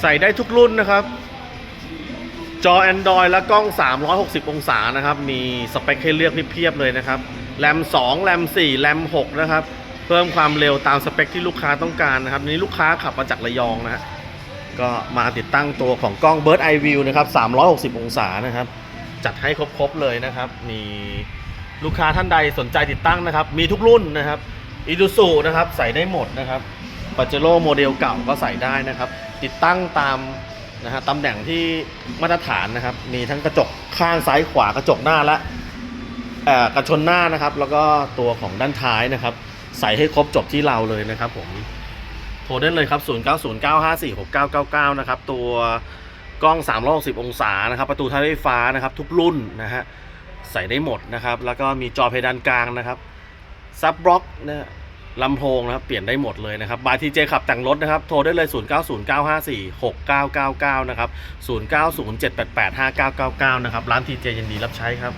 ใส่ได้ทุกรุ่นนะครับ จอ Android และกล้อง 360 องศานะครับ มีสเปคให้เลือกเพียบเลยนะครับแรม2แรม4แรม6นะครับ เพิ่มความเร็วตามสเปคที่ลูกค้าต้องการนะครับ นี้ลูกค้าขับมาจากระยองนะฮะก็มาติดตั้งตัวของกล้อง Bird Eye View นะครับ 360 องศานะครับ จัดให้ครบๆเลยนะครับ มีลูกค้าท่านใดสนใจติดตั้งนะครับ มีทุกรุ่นนะครับอีดูสูนะครับ ใส่ได้หมดนะครับ ปัจเจโร่โมเดลเก่าก็ใส่ได้นะครับ ติดตั้งตามนะฮะตำแหน่งที่มาตรฐานนะครับ มีทั้งกระจกข้างซ้ายขวากระจกหน้าและอ่อกระชนหน้านะครับ แล้วก็ตัวของด้านท้ายนะครับ ใส่ให้ครบจบที่เราเลยนะครับผมโทรได้เลยครับ 0909546999 นะครับ ตัวกล้อง 360 องศานะครับ ประตูท้ายไฟฟ้านะครับ ทุกรุ่นนะฮะใส่ได้หมดนะครับ แล้วก็มีจอเพดานกลางนะครับซับบล็อกนะ ลำโพงนะครับ เปลี่ยนได้หมดเลยนะครับ บายทีเจขับแต่งรถนะครับ โทรได้เลย 0909546999 นะครับ 0907885999 นะครับ ร้านทีเจยินดีรับใช้ครับ